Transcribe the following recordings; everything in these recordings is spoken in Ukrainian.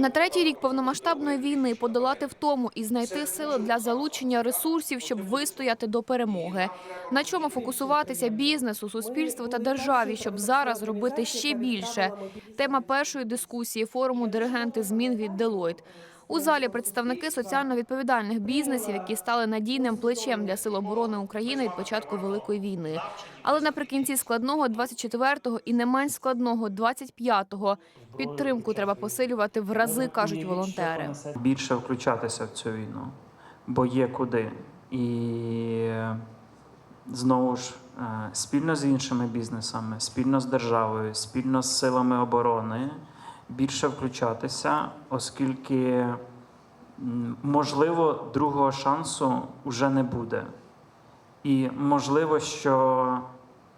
На третій рік повномасштабної війни подолати втому і знайти сили для залучення ресурсів, щоб вистояти до перемоги. На чому фокусуватися бізнесу, суспільству та державі, щоб зараз зробити ще більше. Тема першої дискусії форуму диригенти змін від Deloitte. У залі представники соціально відповідальних бізнесів, які стали надійним плечем для сил оборони України від початку великої війни. Але наприкінці складного 24-го і не менш складного 25-го підтримку треба посилювати в рази, кажуть волонтери. більше включатися в цю війну, бо є куди. І е, знову ж е, спільно з іншими бізнесами, спільно з державою, спільно з силами оборони більше включатися, оскільки можливо другого шансу вже не буде. І можливо, що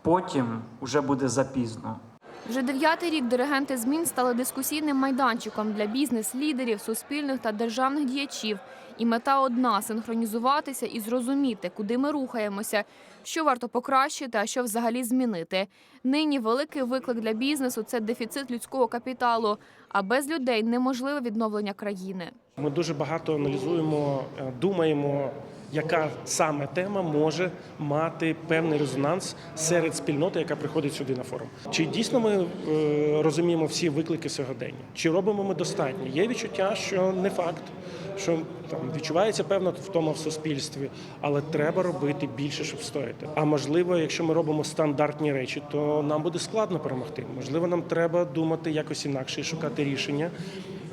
потім вже буде запізно. Вже дев'ятий рік диригенти змін стали дискусійним майданчиком для бізнес-лідерів, суспільних та державних діячів. І мета одна синхронізуватися і зрозуміти, куди ми рухаємося, що варто покращити, а що взагалі змінити. Нині великий виклик для бізнесу це дефіцит людського капіталу. А без людей неможливе відновлення країни. Ми дуже багато аналізуємо, е, думаємо, яка саме тема може мати певний резонанс серед спільноти, яка приходить сюди на форум. Чи дійсно ми е, розуміємо всі виклики сьогодення? Чи робимо ми достатньо? Є відчуття, що не факт, що там відчувається певна втома в суспільстві, але треба робити більше, щоб стояти. А можливо, якщо ми робимо стандартні речі, то нам буде складно перемогти. Можливо, нам треба думати якось інакше і шукати рішення,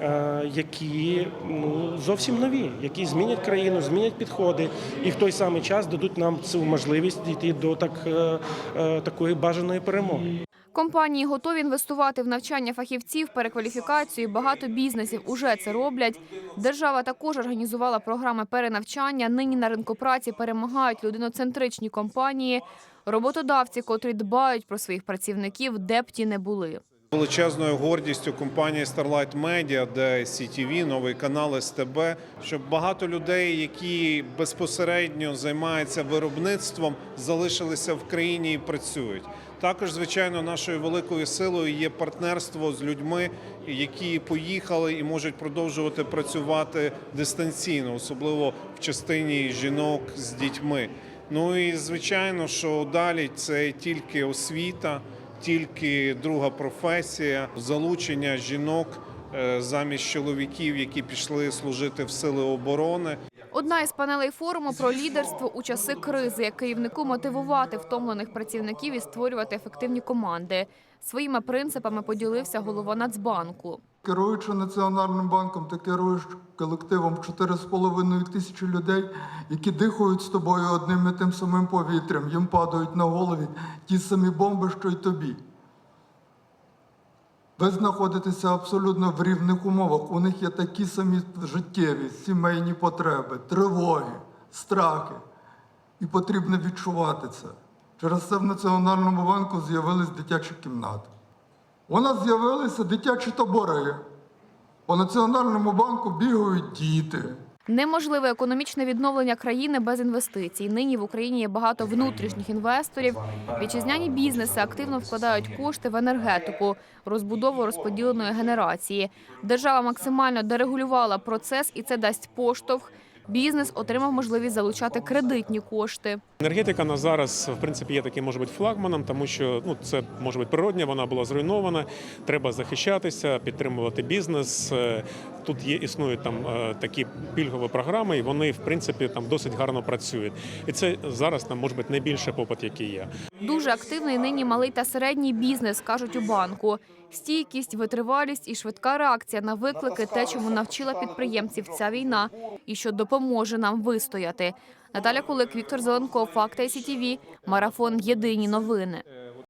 е, які ну зовсім нові, які змінять країну, змінять підходи, і в той самий час дадуть нам цю можливість дійти до так е, е, такої бажаної перемоги. Компанії готові інвестувати в навчання фахівців, перекваліфікацію. Багато бізнесів уже це роблять. Держава також організувала програми перенавчання. Нині на ринку праці перемагають людиноцентричні компанії, роботодавці, котрі дбають про своїх працівників, де б ті не були. Величезною гордістю компанії Starlight Media, де CTV, новий канал СТБ, щоб багато людей, які безпосередньо займаються виробництвом, залишилися в країні і працюють. Також, звичайно, нашою великою силою є партнерство з людьми, які поїхали і можуть продовжувати працювати дистанційно, особливо в частині жінок з дітьми. Ну і звичайно, що далі це тільки освіта тільки друга професія залучення жінок е, замість чоловіків, які пішли служити в сили оборони. Одна із панелей форуму про лідерство у часи кризи, як керівнику мотивувати втомлених працівників і створювати ефективні команди. Своїми принципами поділився голова Нацбанку. Керуючи Національним банком, ти керуєш колективом 4,5 тисячі людей, які дихають з тобою одним і тим самим повітрям. Їм падають на голові ті самі бомби, що й тобі. Ви знаходитеся абсолютно в рівних умовах. У них є такі самі життєві, сімейні потреби, тривоги, страхи. І потрібно відчувати це. Через це в Національному банку з'явились дитячі кімнати. У нас з'явилися дитячі табори. По Національному банку бігають діти. Неможливе економічне відновлення країни без інвестицій. Нині в Україні є багато внутрішніх інвесторів. Вітчизняні бізнеси активно вкладають кошти в енергетику, розбудову розподіленої генерації. Держава максимально дерегулювала процес, і це дасть поштовх. Бізнес отримав можливість залучати кредитні кошти. Енергетика на зараз в принципі є таким, може бути флагманом, тому що ну це може бути природня, вона була зруйнована. Треба захищатися, підтримувати бізнес. Е, Тут є існують там е, такі пільгові програми, і вони в принципі там досить гарно працюють. І це зараз там може бути найбільший попит, який є. Дуже активний нині малий та середній бізнес, кажуть у банку. Стійкість, витривалість і швидка реакція на виклики те, чому навчила підприємців ця війна, і що допоможе нам вистояти. Наталя Кулик, Віктор Зеленков, Факти СІТІВІ, Марафон Єдині новини.